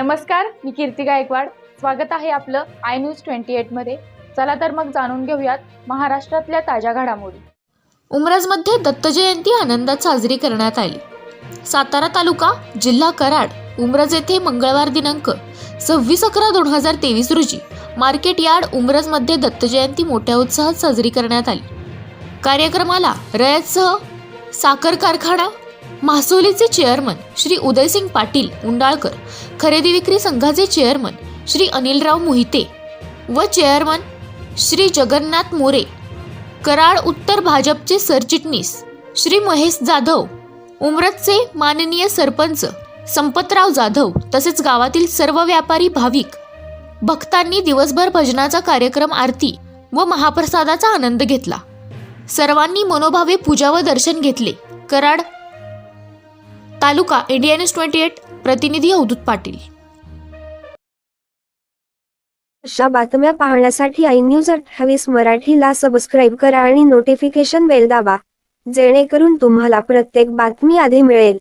नमस्कार मी कीर्ती गायकवाड. स्वागत आहे आपलं आय न्यूज ट्वेंटी एटमध्ये चला तर मग जाणून घेऊयात महाराष्ट्रातल्या ताज्या घडामोडी. उमरजमध्ये दत्त जयंती आनंदात साजरी करण्यात आली. सातारा तालुका जिल्हा कराड उमरज येथे मंगळवार दिनांक सव्वीस अकरा दोन हजार तेवीस रोजी मार्केट यार्ड उमरजमध्ये दत्त जयंती मोठ्या उत्साहात साजरी करण्यात आली. कार्यक्रमाला रयतसह साखर कारखाना मासोलीचे चेअरमन श्री उदयसिंग पाटील उंडाळकर खरेदी विक्री संघाचे चेअरमन श्री अनिलराव मोहिते व चेअरमन श्री जगन्नाथ मोरे कराड उत्तर भाजपचे सरचिटणीस श्री महेश जाधव उमरतचे माननीय सरपंच संपतराव जाधव तसेच गावातील सर्व व्यापारी भाविक भक्तांनी दिवसभर भजनाचा कार्यक्रम आरती व महाप्रसादाचा आनंद घेतला. सर्वांनी मनोभावे पूजा व दर्शन घेतले. Karad taluka India news twenty eight प्रतिनिधी अवधूत पाटील. अशा बातम्या पाहण्यासाठी आय न्यूज अठ्ठावीस मराठीला सबस्क्राईब करा आणि नोटिफिकेशन बेल दाबा जेणेकरून तुम्हाला प्रत्येक बातमी आधी मिळेल.